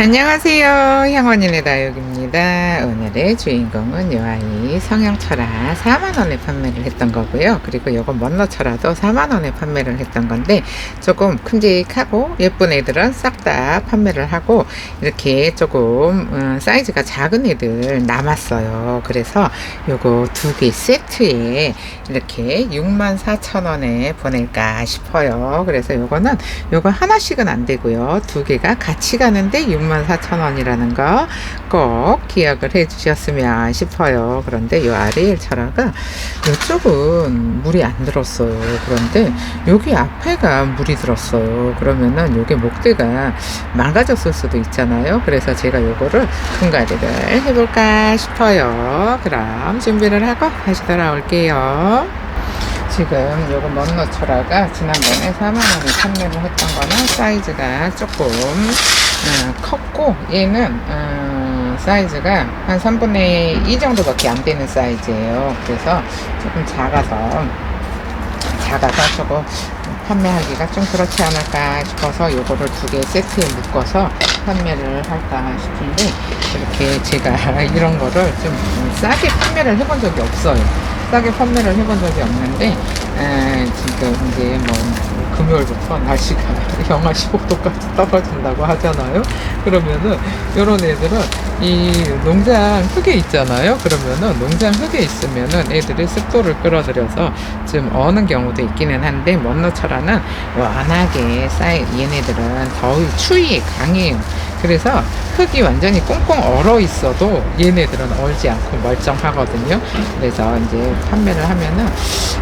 안녕하세요. 향원인의 다육입니다. 오늘의 주인공은 요 아이 성형철아 4만원에 판매를 했던 거고요. 그리고 요거 먼너철아도 4만원에 판매를 했던 건데 조금 큼직하고 예쁜 애들은 싹 다 판매를 하고 이렇게 조금 음, 사이즈가 작은 애들 남았어요. 그래서 요거 두 개 세트에 이렇게 64,000원에 보낼까 싶어요. 그래서 요거는 요거 하나씩은 안 되고요. 두 개가 같이 가는데 64,000원이라는 거 꼭 기억을 해 주셨으면 싶어요. 그런데 요 아리엘 철화가 이쪽은 물이 안 들었어요. 그런데 여기 앞에가 물이 들었어요. 그러면은 요게 목대가 망가졌을 수도 있잖아요. 그래서 제가 요거를 분갈이를 해볼까 싶어요. 그럼 준비를 하고 다시 돌아올게요. 지금 요거 먼너철화가 지난번에 4만원에 판매를 했던 거는 사이즈가 조금 어, 컸고 얘는 어, 사이즈가 한 3분의 2 정도밖에 안 되는 사이즈예요. 그래서 조금 작아서 작아서 조금 판매하기가 좀 그렇지 않을까 싶어서 요거를 두 개 세트에 묶어서 판매를 할까 싶은데 이렇게 제가 이런 거를 좀 싸게 판매를 해본 적이 없어요. 싸게 판매를 해본 적이 없는데 에, 지금 이제 뭐 금요일부터 날씨가 영하 15도까지 떨어진다고 하잖아요. 그러면은 요런 애들은 이 농장 흙에 있잖아요. 그러면은 농장 흙에 있으면은 애들이 습도를 끌어들여서 좀 어는 경우도 있기는 한데 먼너철화는 워낙에 쌓이 얘네들은 더위 추위에 강해요. 그래서 흙이 완전히 꽁꽁 얼어 있어도 얘네들은 얼지 않고 멀쩡하거든요. 그래서 이제 판매를 하면은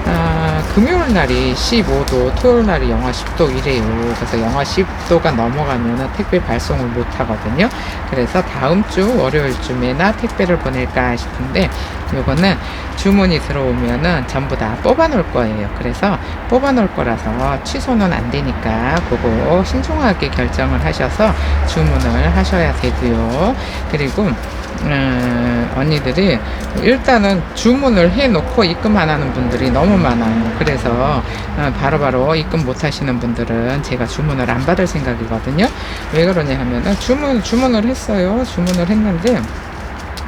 아, 금요일 날이 15도, 토요일 날이 영하 10도 이래요. 그래서 영하 10도가 넘어가면은 택배 발송을 못 하거든요. 그래서 다음 주 월요일쯤에나 택배를 보낼까 싶은데 요거는 주문이 들어오면은 전부 다 뽑아 놓을 거예요. 그래서 뽑아 놓을 거라서 취소는 안 되니까 그거 신중하게 결정을 하셔서 주문을 하셔야 되고요. 그리고 음, 언니들이 일단은 주문을 해놓고 입금 안 하는 분들이 너무 많아요. 그래서 어, 바로 바로 입금 못 하시는 분들은 제가 주문을 안 받을 생각이거든요. 왜 그러냐 하면은 주문, 주문을 했어요. 주문을 했는데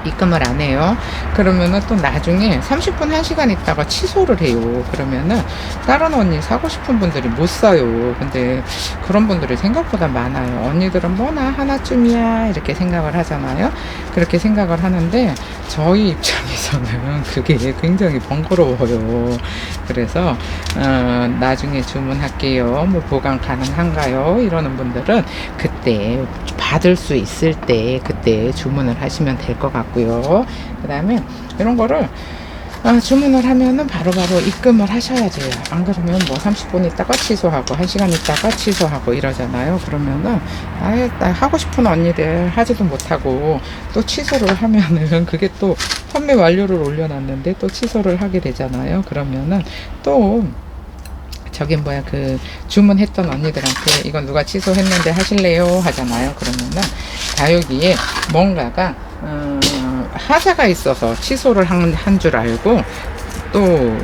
입금을 안 해요. 그러면은 또 나중에 30분, 1시간 있다가 취소를 해요. 그러면은 다른 언니 사고 싶은 분들이 못 사요. 근데 그런 분들이 생각보다 많아요. 언니들은 뭐나 하나쯤이야. 이렇게 생각을 하잖아요. 그렇게 생각을 하는데 저희 입장에서는 그게 굉장히 번거로워요. 그래서 어, 나중에 주문할게요. 뭐 보관 가능한가요? 이러는 분들은 그때 받을 수 있을 때 그때 주문을 하시면 될 것 같고 요. 그 다음에 이런 거를 아, 주문을 하면은 바로 바로 입금을 하셔야 돼요. 안 그러면 뭐 30분 있다가 취소하고 1시간 있다가 취소하고 이러잖아요. 그러면은 아예 나 하고 싶은 언니들 하지도 못하고 또 취소를 하면은 그게 또 판매 완료를 올려놨는데 또 취소를 하게 되잖아요. 그러면은 또 저기 뭐야 그 주문했던 언니들한테 이건 누가 취소했는데 하실래요 하잖아요 그러면은 다육이에 뭔가가 어, 하자가 있어서 취소를 한 줄 알고 또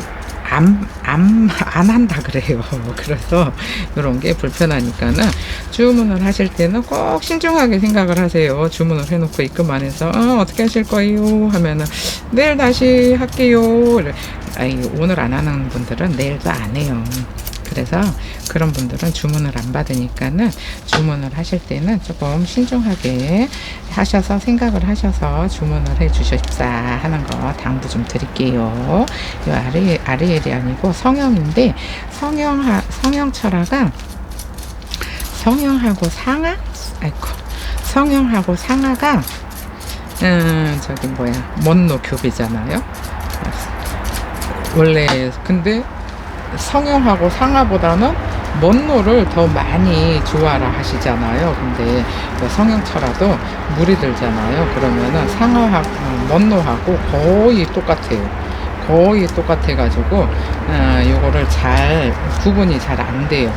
안, 안, 안 한다 그래요. 그래서 이런 게 불편하니까는 주문을 하실 때는 꼭 신중하게 생각을 하세요. 주문을 해놓고 입금 안 해서, 어, 어떻게 하실 거예요? 하면은, 내일 다시 할게요. 아이, 오늘 안 하는 분들은 내일도 안 해요. 그래서 그런 분들은 주문을 안 받으니까는 주문을 하실 때는 조금 신중하게 하셔서 생각을 하셔서 주문을 해 주십사 하는 거 당부 좀 드릴게요. 이 아리, 아리엘이 아니고 성형인데 성형 성형 철화가 성형하고 상하 아이고 성형하고 상하가 음 저기 뭐야 먼노 교비잖아요. 원래 근데 성형하고 상하보다는 먼노를 더 많이 좋아라 하시잖아요. 근데 그 성형철화도 물이 들잖아요. 그러면은 상하하고 먼노하고 거의 똑같아요. 거의 똑같아가지고 아, 요거를 잘 구분이 잘 안 돼요.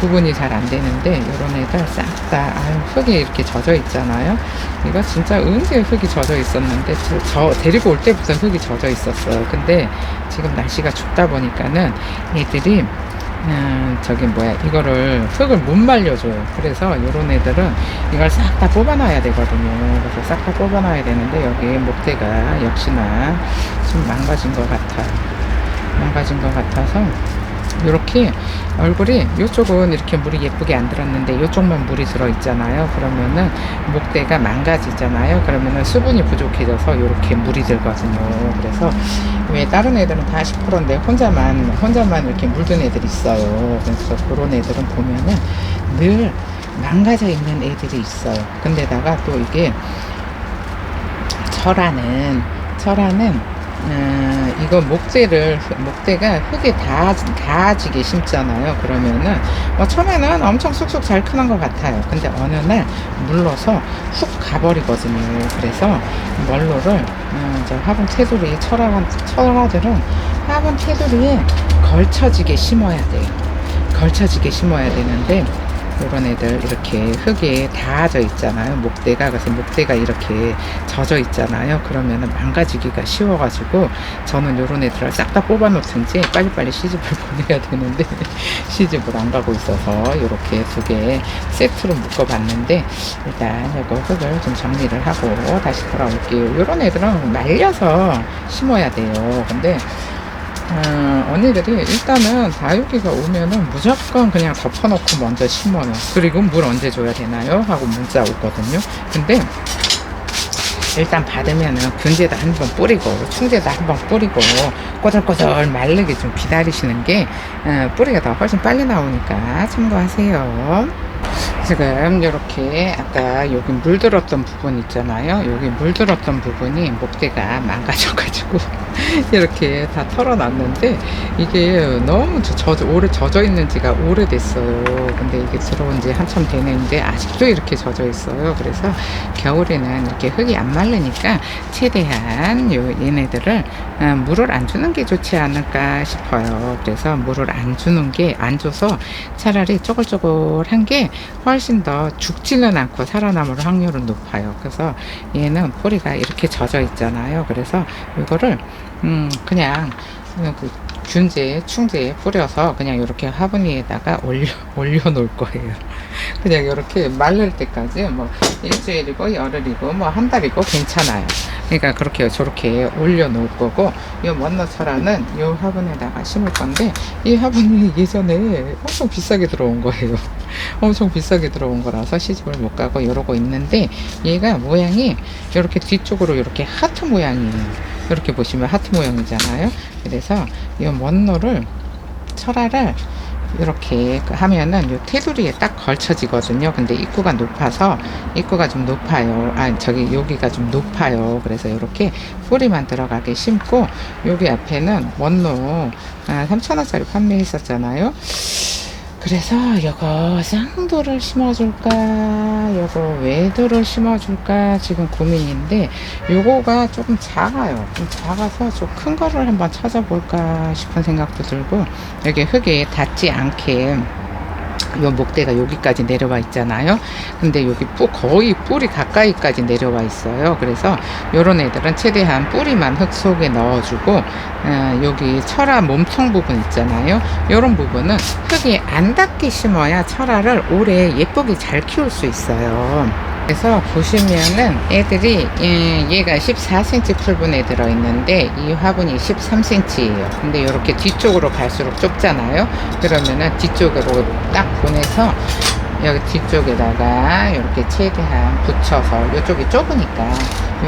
구분이 잘 안 되는데 이런 애들 싹 다 흙이 이렇게 젖어 있잖아요. 이거 진짜 언제 흙이 젖어 있었는데 저, 저 데리고 올 때부터 흙이 젖어 있었어요. 근데 지금 날씨가 춥다 보니까는 애들이 음, 저기 뭐야 이거를 흙을 못 말려줘요 그래서 요런 애들은 이걸 싹 다 뽑아놔야 되거든요 그래서 싹 다 뽑아놔야 되는데 여기 목대가 역시나 좀 망가진 것 같아요 망가진 것 같아서 이렇게 얼굴이 이쪽은 이렇게 물이 예쁘게 안 들었는데 이쪽만 물이 들어 있잖아요. 그러면은 목대가 망가지잖아요. 그러면은 수분이 부족해져서 이렇게 물이 들거든요. 그래서 왜 다른 애들은 다 10%인데 혼자만 혼자만 이렇게 물든 애들이 있어요. 그래서 그런 애들은 보면은 늘 망가져 있는 애들이 있어요. 근데다가 또 이게 철화는 철화는 음, 이거 목대를 목대가 흙에 다 닿아지게 심잖아요. 그러면은 뭐 처음에는 엄청 쑥쑥 잘 크는 것 같아요. 근데 어느 날 물러서 훅 가버리거든요. 그래서 멀로를 음, 저 화분 테두리 철화 철화들은 화분 테두리에 걸쳐지게 심어야 돼요. 걸쳐지게 심어야 되는데 요런 애들 이렇게 흙에 닿아져 있잖아요. 목대가. 그래서 목대가 이렇게 젖어 있잖아요. 그러면은 망가지기가 쉬워가지고 저는 요런 애들을 싹 다 뽑아 놓든지 빨리빨리 시집을 보내야 되는데 시집을 안 가고 있어서 이렇게 두 개 세트로 묶어 봤는데 일단 이거 흙을 좀 정리를 하고 다시 돌아올게요. 요런 애들은 말려서 심어야 돼요. 근데 어, 언니들이 일단은 다육이가 오면은 무조건 그냥 덮어놓고 먼저 심어요. 그리고 물 언제 줘야 되나요? 하고 문자 오거든요. 근데 일단 받으면은 균제도 한 번 뿌리고 충제도 한 번 뿌리고 꼬들꼬들 마르게 좀 기다리시는 게 어, 뿌리가 더 훨씬 빨리 나오니까 참고하세요. 지금 이렇게 아까 여기 물들었던 부분 있잖아요. 여기 물들었던 부분이 목대가 망가져가지고 이렇게 다 털어놨는데 이게 너무 저, 저, 오래 젖어 있는지가 오래됐어요. 근데 이게 들어온 지 한참 되는데 아직도 이렇게 젖어 있어요. 그래서 겨울에는 이렇게 흙이 안 마르니까 최대한 요 얘네들을 어, 물을 안 주는 게 좋지 않을까 싶어요. 그래서 물을 안 주는 게 안 줘서 차라리 쪼글쪼글한 게 훨씬 더 죽지는 않고 살아남을 확률은 높아요. 그래서 얘는 뿌리가 이렇게 젖어 있잖아요. 그래서 이거를 음 그냥 그 균제, 충제에 뿌려서 그냥 이렇게 화분 위에다가 올려, 올려 놓을 거예요. 그냥 이렇게 말릴 때까지 뭐 일주일이고 열흘이고 뭐 한 달이고 괜찮아요. 그러니까 그렇게 저렇게 올려 놓을 거고 이 먼너철화는 이 화분에다가 심을 건데 이 화분이 예전에 엄청 비싸게 들어온 거예요. 엄청 비싸게 들어온 거라서 시집을 못 가고 이러고 있는데 얘가 모양이 이렇게 뒤쪽으로 이렇게 하트 모양이에요. 이렇게 보시면 하트 모양이잖아요. 그래서 이 먼노를 철화를 이렇게 하면은 요 테두리에 딱 걸쳐지거든요. 근데 입구가 높아서 입구가 좀 높아요. 아 저기 여기가 좀 높아요. 그래서 이렇게 뿌리만 들어가게 심고 여기 앞에는 원노 아, 3,000원짜리 판매했었잖아요. 그래서 이거 쌍도를 심어줄까? 이거 외도를 심어줄까? 지금 고민인데 요거가 조금 작아요. 좀 작아서 좀 큰 거를 한번 찾아볼까 싶은 생각도 들고 여기 흙에 닿지 않게 요 목대가 여기까지 내려와 있잖아요. 근데 여기 뿌, 거의 뿌리 가까이까지 내려와 있어요. 그래서 요런 애들은 최대한 뿌리만 흙 속에 넣어주고 어, 여기 철화 몸통 부분 있잖아요. 요런 부분은 흙이 안 닿게 심어야 철화를 오래 예쁘게 잘 키울 수 있어요. 그래서 보시면은 애들이 예, 얘가 14cm 풀분에 들어있는데 이 화분이 13cm예요. 근데 이렇게 뒤쪽으로 갈수록 좁잖아요. 그러면은 뒤쪽으로 딱 보내서 여기 뒤쪽에다가 이렇게 최대한 붙여서 이쪽이 좁으니까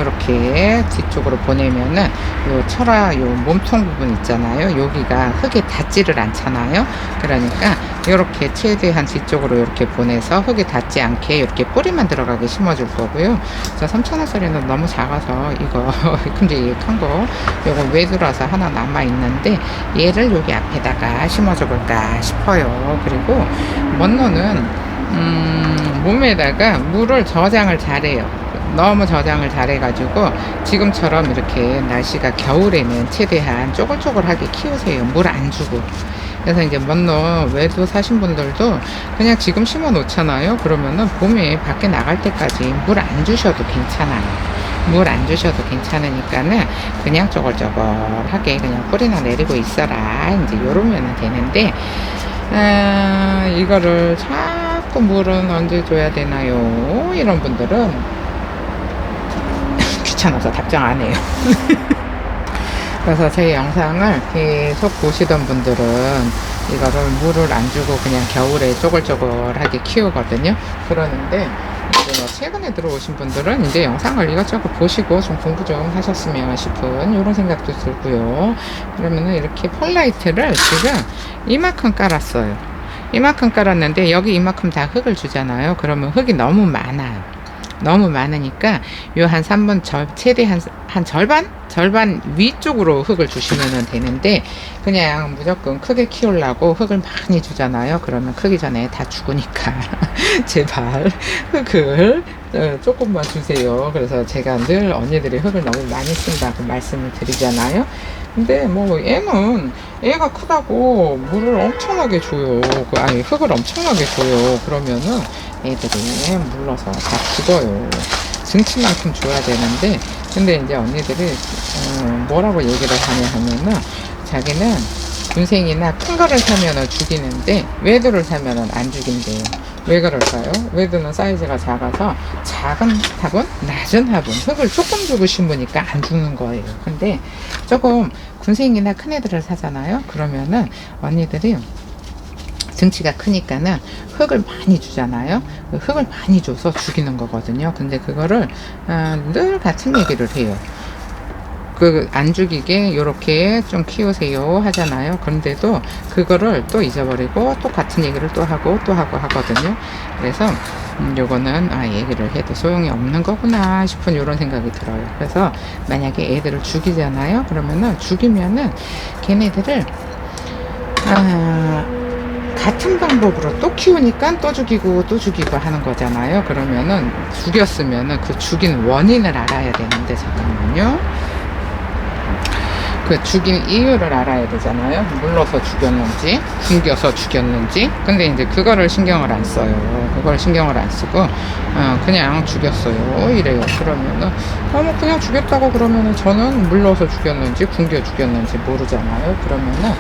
이렇게 뒤쪽으로 보내면은 요 철화 요 몸통 부분 있잖아요. 여기가 흙에 닿지를 않잖아요. 그러니까 이렇게 최대한 뒤쪽으로 이렇게 보내서 흙에 닿지 않게 이렇게 뿌리만 들어가게 심어줄 거고요. 저 3,000원짜리는 너무 작아서 이거 큼직한 거 요거 외두라서 하나 남아 있는데 얘를 여기 앞에다가 심어줘 볼까 싶어요. 그리고 먼노는 음, 몸에다가 물을 저장을 잘해요. 너무 저장을 잘해가지고 지금처럼 이렇게 날씨가 겨울에는 최대한 쪼글쪼글하게 키우세요. 물 안 주고. 그래서 이제 먼너 외도 사신 분들도 그냥 지금 심어 놓잖아요. 그러면은 봄에 밖에 나갈 때까지 물 안 주셔도 괜찮아요. 물 안 주셔도 괜찮으니까는 그냥 쪼글쪼글하게 그냥 뿌리나 내리고 있어라. 이제 요러면 되는데 아, 이거를 자꾸 물은 언제 줘야 되나요? 이런 분들은 귀찮아서 답장 안 해요. 그래서 제 영상을 계속 보시던 분들은 이거를 물을 안 주고 그냥 겨울에 쪼글쪼글하게 키우거든요. 그러는데 이제 뭐 최근에 들어오신 분들은 이제 영상을 이것저것 보시고 좀 공부 좀 하셨으면 싶은 이런 생각도 들고요. 그러면은 이렇게 펄라이트를 지금 이만큼 깔았어요. 이만큼 깔았는데 여기 이만큼 다 흙을 주잖아요. 그러면 흙이 너무 많아요. 너무 많으니까 요 한 3분 절, 최대 한, 한 절반? 절반 위쪽으로 흙을 주시면 되는데 그냥 무조건 크게 키우려고 흙을 많이 주잖아요. 그러면 크기 전에 다 죽으니까 제발 흙을 어, 조금만 주세요. 그래서 제가 늘 언니들이 흙을 너무 많이 쓴다고 말씀을 드리잖아요. 근데 뭐 얘는 얘가 크다고 물을 엄청나게 줘요. 그 아니 흙을 엄청나게 줘요. 그러면은 애들이 물러서 다 죽어요. 등치만큼 줘야 되는데 근데 이제 언니들이 어, 뭐라고 얘기를 하냐 하면은 자기는 군생이나 큰 거를 사면은 죽이는데 외도를 사면은 안 죽인대요. 왜 그럴까요? 외도는 사이즈가 작아서 작은 화분, 낮은 화분, 흙을 조금 주고 심으니까 안 죽는 거예요. 근데 조금 군생이나 큰 애들을 사잖아요. 그러면은 언니들이 등치가 크니까는 흙을 많이 주잖아요. 그 흙을 많이 줘서 죽이는 거거든요. 근데 그거를 어, 늘 같은 얘기를 해요. 그 안 죽이게 요렇게 좀 키우세요 하잖아요. 그런데도 그거를 또 잊어버리고 또 같은 얘기를 또 하고 또 하고 하거든요. 그래서 음, 요거는 아 얘기를 해도 소용이 없는 거구나 싶은 요런 생각이 들어요. 그래서 만약에 애들을 죽이잖아요. 그러면은 죽이면은 걔네들을 아 같은 방법으로 또 키우니까 또 죽이고 또 죽이고 하는 거잖아요. 그러면은 죽였으면은 그 죽인 원인을 알아야 되는데 잠깐만요. 그 죽인 이유를 알아야 되잖아요. 물러서 죽였는지, 굶겨서 죽였는지. 근데 이제 그거를 신경을 안 써요. 그걸 신경을 안 쓰고, 어, 그냥 죽였어요. 이래요. 그러면은, 어, 뭐 그냥 죽였다고 그러면은 저는 물러서 죽였는지, 굶겨 죽였는지 모르잖아요. 그러면은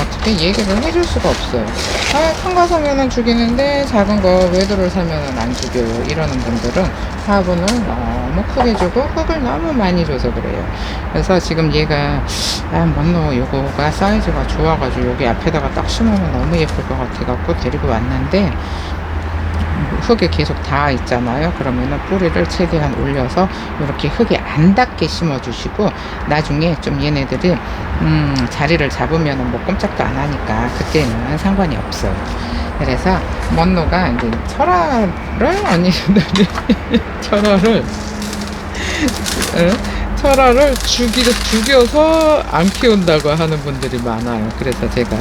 어떻게 얘기를 해줄 수가 없어요. 아, 큰거 사면은 죽이는데 작은 거 외도를 사면은 안 죽여요. 이러는 분들은 화분을 너무 크게 주고 흙을 너무 많이 줘서 그래요. 그래서 지금 얘가 아, 먼노 요거가 사이즈가 좋아가지고 여기 앞에다가 딱 심으면 너무 예쁠 것 같아갖고 데리고 왔는데 흙에 계속 닿아 있잖아요. 그러면은 뿌리를 최대한 올려서 이렇게 흙에 안 닿게 심어주시고 나중에 좀 얘네들이 음, 자리를 잡으면은 뭐 꼼짝도 안 하니까 그때는 상관이 없어요. 그래서 먼노가 이제 철화를 언니들이 철화를 어? 철화를 죽이, 죽여서 안 키운다고 하는 분들이 많아요. 그래서 제가,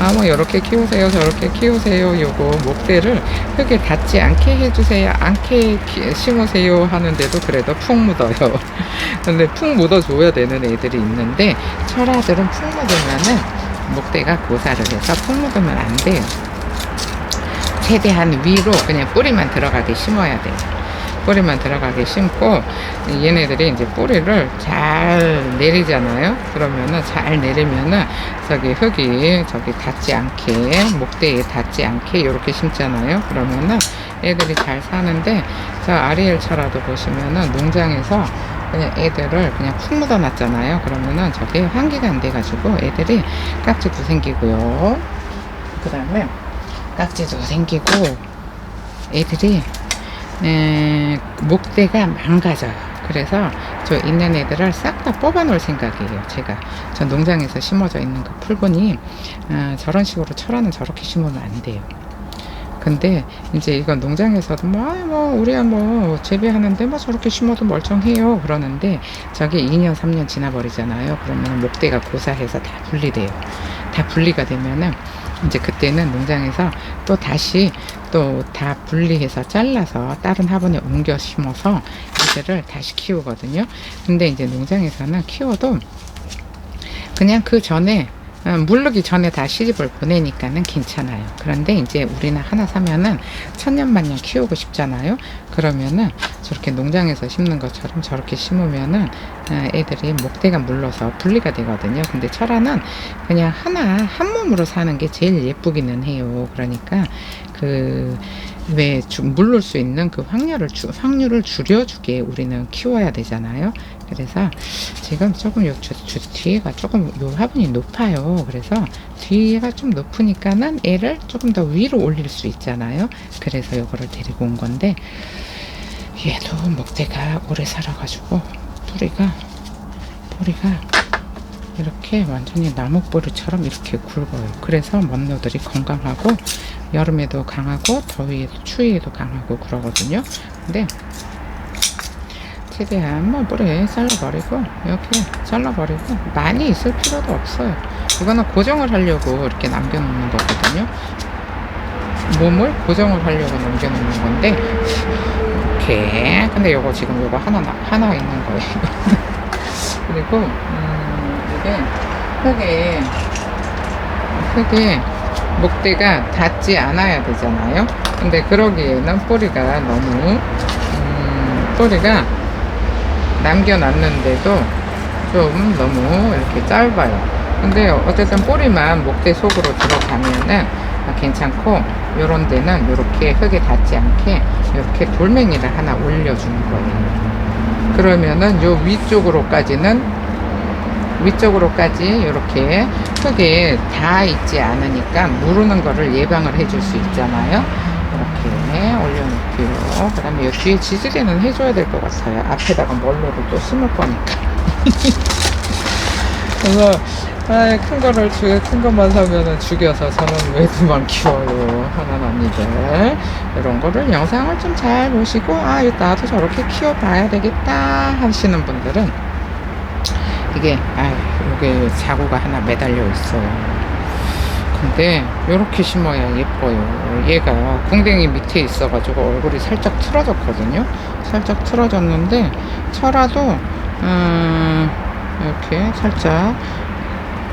아, 뭐, 이렇게 키우세요, 저렇게 키우세요, 요거, 목대를 흙에 닿지 않게 해주세요, 않게 키- 심으세요 하는데도 그래도 푹 묻어요. 근데 푹 묻어줘야 되는 애들이 있는데, 철화들은 푹 묻으면은 목대가 고사를 해서 푹 묻으면 안 돼요. 최대한 위로 그냥 뿌리만 들어가게 심어야 돼요. 뿌리만 들어가게 심고 얘네들이 이제 뿌리를 잘 내리잖아요. 그러면은 잘 내리면은 저기 흙이 저기 닿지 않게 목대에 닿지 않게 이렇게 심잖아요. 그러면은 애들이 잘 사는데 저 아리엘 차라도 보시면은 농장에서 그냥 애들을 그냥 푹 묻어놨잖아요. 그러면은 저게 환기가 안 돼가지고 애들이 깍지도 생기고요. 그 다음에 깍지도 생기고 애들이 에, 목대가 망가져요. 그래서 저 있는 애들을 싹 다 뽑아 놓을 생각이에요. 제가 저 농장에서 심어져 있는 그 풀분이 아, 저런 식으로 철화는 저렇게 심으면 안 돼요. 근데 이제 이건 농장에서도 뭐, 뭐 우리야 뭐 재배하는데 뭐 저렇게 심어도 멀쩡해요 그러는데 저게 2년 3년 지나버리잖아요 그러면 목대가 고사해서 다 분리돼요 다 분리가 되면은 이제 그때는 농장에서 또 다시 또 다 분리해서 잘라서 다른 화분에 옮겨 심어서 이들을 다시 키우거든요. 근데 이제 농장에서는 키워도 그냥 그 전에 어, 물르기 전에 다 시집을 보내니까는 괜찮아요. 그런데 이제 우리는 하나 사면은 천년만년 키우고 싶잖아요. 그러면은 저렇게 농장에서 심는 것처럼 저렇게 심으면은 어, 애들이 목대가 물러서 분리가 되거든요. 근데 철화는 그냥 하나 한 몸으로 사는 게 제일 예쁘기는 해요. 그러니까 그 왜 물을 수 있는 그 확률을 주, 확률을 줄여주게 우리는 키워야 되잖아요. 그래서 지금 조금 요 주, 주, 뒤에가 조금 요 화분이 높아요. 그래서 뒤에가 좀 높으니까는 얘를 조금 더 위로 올릴 수 있잖아요. 그래서 요거를 데리고 온 건데 얘도 목대가 오래 살아가지고 뿌리가 뿌리가 이렇게 완전히 나무 뿌리처럼 이렇게 굵어요. 그래서 먼노들이 건강하고 여름에도 강하고 더위에도 추위에도 강하고 그러거든요. 근데 최대한 뭐 뿌리 잘라버리고 이렇게 잘라버리고 많이 있을 필요도 없어요. 이거는 고정을 하려고 이렇게 남겨놓는 거거든요. 몸을 고정을 하려고 남겨놓는 건데 이렇게 근데 요거 지금 요거 하나 나- 하나 있는 거예요. 그리고 음, 이게 흙에 흙에 목대가 닿지 않아야 되잖아요. 근데 그러기에는 뿌리가 너무 음, 뿌리가 남겨놨는데도 좀 너무 이렇게 짧아요. 근데 어쨌든 뿌리만 목대 속으로 들어가면은 괜찮고 요런 데는 이렇게 흙에 닿지 않게 이렇게 돌멩이를 하나 올려주는 거예요. 그러면은 요 위쪽으로까지는 위쪽으로까지 이렇게 흙에 닿아 있지 않으니까 무르는 거를 예방을 해줄 수 있잖아요. 이렇게 올려놓고요. 그 다음에 이 뒤에 지지대는 해줘야 될 것 같아요. 앞에다가 멀로를 또 심을 거니까. 그래서 아, 큰 거를 주, 큰 것만 사면은 죽여서 저는 외두만 키워요. 하나 언니들. 이런 거를 영상을 좀 잘 보시고, 아, 나도 저렇게 키워봐야 되겠다 하시는 분들은 이게, 아, 여기 자구가 하나 매달려 있어요. 근데 이렇게 심어야 예뻐요. 얘가 궁뎅이 밑에 있어가지고 얼굴이 살짝 틀어졌거든요. 살짝 틀어졌는데 철화도 음, 이렇게 살짝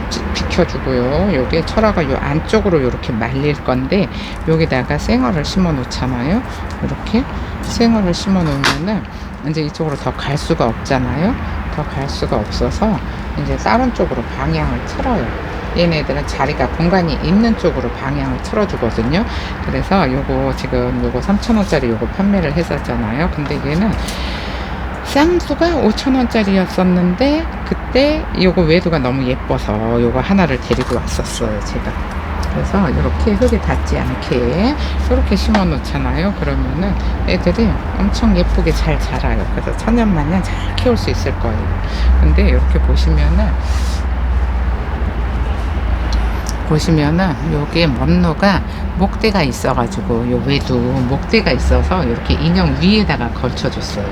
찌- 비켜주고요. 요게 철화가 요 안쪽으로 이렇게 말릴 건데 여기다가 생어를 심어 놓잖아요. 이렇게 생어를 심어 놓으면은 이제 이쪽으로 더 갈 수가 없잖아요. 더 갈 수가 없어서 이제 다른 쪽으로 방향을 틀어요. 얘네들은 자리가 공간이 있는 쪽으로 방향을 틀어주거든요. 그래서 요거 지금 요거 3,000원짜리 요거 판매를 했었잖아요. 근데 얘는 쌍수가 5,000원짜리였었는데 그때 요거 외두가 너무 예뻐서 요거 하나를 데리고 왔었어요. 제가. 그래서 이렇게 흙에 닿지 않게 이렇게 심어 놓잖아요. 그러면은 애들이 엄청 예쁘게 잘 자라요. 그래서 천년만년 잘 키울 수 있을 거예요. 근데 이렇게 보시면은 보시면은 여기에 먼노가 목대가 있어가지고 요 외두 목대가 있어서 이렇게 인형 위에다가 걸쳐줬어요.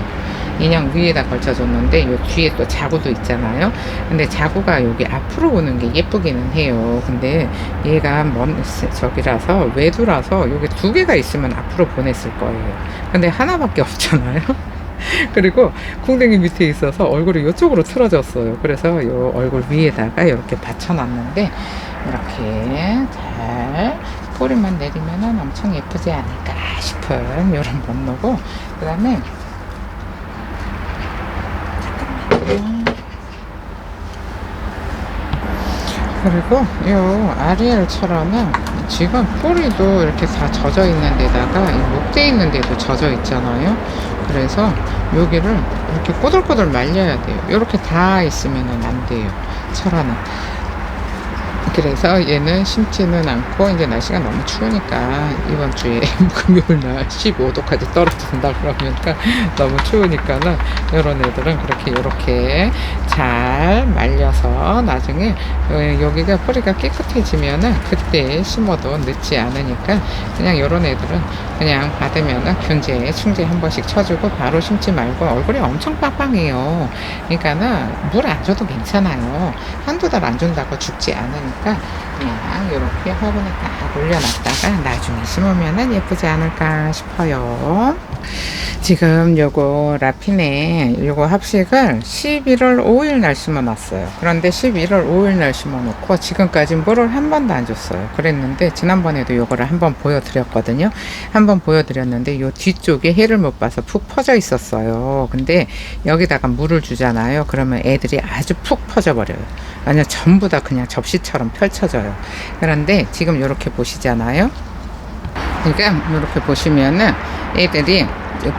인형 위에다 걸쳐줬는데 요 뒤에 또 자구도 있잖아요. 근데 자구가 여기 앞으로 오는 게 예쁘기는 해요. 근데 얘가 먼 저기라서 외두라서 여기 두 개가 있으면 앞으로 보냈을 거예요. 근데 하나밖에 없잖아요. 그리고 궁뎅이 밑에 있어서 얼굴이 이쪽으로 틀어졌어요. 그래서 요 얼굴 위에다가 이렇게 받쳐놨는데 이렇게 잘 뿌리만 내리면은 엄청 예쁘지 않을까 싶은 이런 번호고 그 다음에 잠깐만요. 그리고 요 아리엘처럼은 지금 뿌리도 이렇게 다 젖어 있는 데다가 이 목대 있는 데도 젖어 있잖아요. 그래서 여기를 이렇게 꼬들꼬들 말려야 돼요. 이렇게 다 있으면은 안 돼요. 철화는. 그래서 얘는 심지는 않고 이제 날씨가 너무 추우니까 이번 주에 금요일 날 15도까지 떨어진다 그러니까 너무 추우니까는 이런 애들은 그렇게 이렇게 잘 말려서 나중에 어, 여기가 뿌리가 깨끗해지면은 그때 심어도 늦지 않으니까 그냥 이런 애들은 그냥 받으면은 균제 충제 한 번씩 쳐주고 바로 심지 말고 얼굴이 엄청 빵빵해요. 그러니까는 물 안 줘도 괜찮아요. 한두 달 안 준다고 죽지 않으니 까 그냥 이렇게 화분에 딱 올려놨다가 나중에 심으면은 예쁘지 않을까 싶어요. 지금 요거 라핀에 요거 합식을 11월 5일 날 심어놨어요. 그런데 11월 5일 날 심어놓고 지금까지 물을 한 번도 안 줬어요. 그랬는데 지난번에도 요거를 한 번 보여드렸거든요. 한 번 보여드렸는데 요 뒤쪽에 해를 못 봐서 푹 퍼져 있었어요. 근데 여기다가 물을 주잖아요. 그러면 애들이 아주 푹 퍼져버려요. 아니요 전부 다 그냥 접시처럼 펼쳐져요. 그런데 지금 이렇게 보시잖아요. 그러니까 이렇게 보시면은 애들이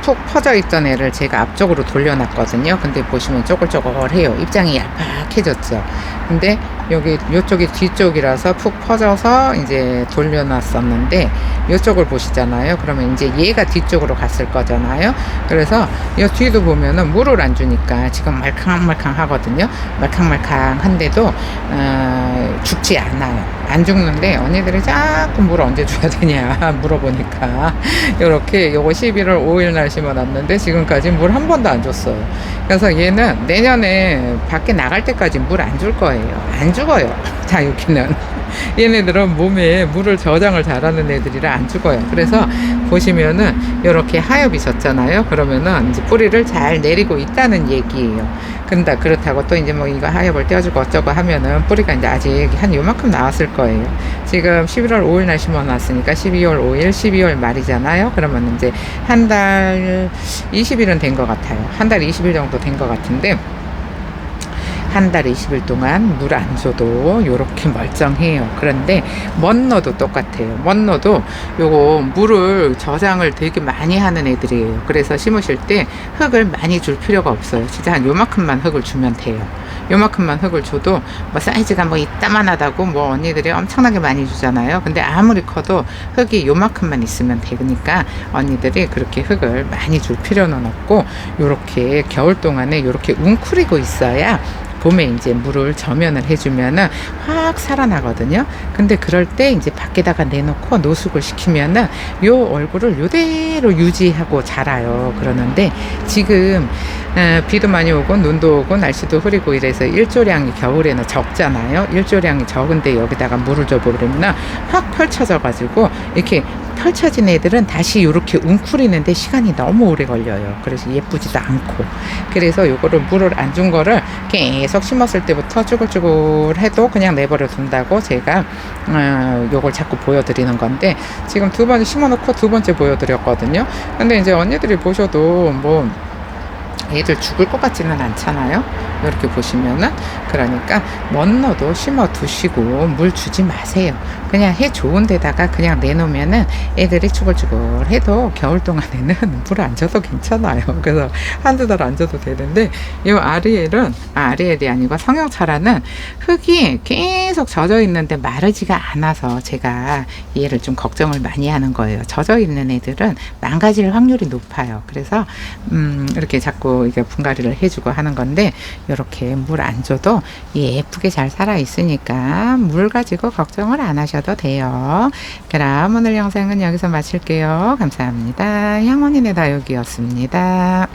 푹 퍼져 있던 애를 제가 앞쪽으로 돌려놨거든요. 근데 보시면 쪼글쪼글해요. 입장이 얄팍해졌죠. 근데 여기 요쪽이 뒤쪽이라서 푹 퍼져서 이제 돌려놨었는데 요쪽을 보시잖아요. 그러면 이제 얘가 뒤쪽으로 갔을 거잖아요. 그래서 이 뒤도 보면은 물을 안 주니까 지금 말캉말캉 하거든요. 말캉말캉한데도 어, 죽지 않아요. 안 죽는데 언니들이 자꾸 물 언제 줘야 되냐 물어보니까 이렇게 요거 11월 5일 날 심어놨는데 지금까지 물 한 번도 안 줬어요. 그래서 얘는 내년에 밖에 나갈 때까지 물 안 줄 거예요. 안 죽어요. 자유기는. 얘네들은 몸에 물을 저장을 잘하는 애들이라 안 죽어요. 그래서 보시면은 이렇게 하엽이 졌잖아요. 그러면은 이제 뿌리를 잘 내리고 있다는 얘기예요. 근데 그렇다고 또 이제 뭐 이거 하엽을 떼어주고 어쩌고 하면은 뿌리가 이제 아직 한 요만큼 나왔을 거예요. 지금 11월 5일 날 심어놨으니까 12월 5일, 12월 말이잖아요. 그러면 이제 한 달 20일은 된 것 같아요. 한 달 20일 정도 된 것 같은데 한 달 20일 동안 물 안 줘도 요렇게 멀쩡해요. 그런데 먼너도 똑같아요. 먼너도 요거 물을 저장을 되게 많이 하는 애들이에요. 그래서 심으실 때 흙을 많이 줄 필요가 없어요. 진짜 한 요만큼만 흙을 주면 돼요. 요만큼만 흙을 줘도 뭐 사이즈가 뭐 이따만하다고 뭐 언니들이 엄청나게 많이 주잖아요. 근데 아무리 커도 흙이 요만큼만 있으면 되니까 언니들이 그렇게 흙을 많이 줄 필요는 없고 요렇게 겨울 동안에 요렇게 웅크리고 있어야 봄에 이제 물을 저면을 해주면은 확 살아나거든요. 근데 그럴 때 이제 밖에다가 내놓고 노숙을 시키면은 요 얼굴을 요대로 유지하고 자라요. 그러는데 지금 어, 비도 많이 오고 눈도 오고 날씨도 흐리고 이래서 일조량이 겨울에는 적잖아요. 일조량이 적은데 여기다가 물을 줘버리면 확 펼쳐져 가지고 이렇게 펼쳐진 애들은 다시 이렇게 웅크리는데 시간이 너무 오래 걸려요. 그래서 예쁘지도 않고. 그래서 요거를 물을 안 준 거를 계속 심었을 때부터 쭈글쭈글 해도 그냥 내버려 둔다고 제가 어, 요걸 자꾸 보여드리는 건데 지금 두 번째 심어놓고 두 번째 보여드렸거든요. 근데 이제 언니들이 보셔도 뭐 애들 죽을 것 같지는 않잖아요. 이렇게 보시면은 그러니까 먼너도 심어 두시고 물 주지 마세요. 그냥 해 좋은 데다가 그냥 내놓으면은 애들이 추글추글 해도 겨울 동안에는 물 안 줘도 괜찮아요. 그래서 한두 달 안 줘도 되는데 이 아리엘은 아, 아리엘이 아니고 성형차라는 흙이 계속 젖어 있는데 마르지가 않아서 제가 얘를 좀 걱정을 많이 하는 거예요. 젖어 있는 애들은 망가질 확률이 높아요. 그래서 음, 이렇게 자꾸 이게 분갈이를 해주고 하는 건데 이렇게 물 안 줘도 예쁘게 잘 살아 있으니까 물 가지고 걱정을 안 하셔도 돼요. 그럼 오늘 영상은 여기서 마칠게요. 감사합니다. 향원이네 다육이었습니다.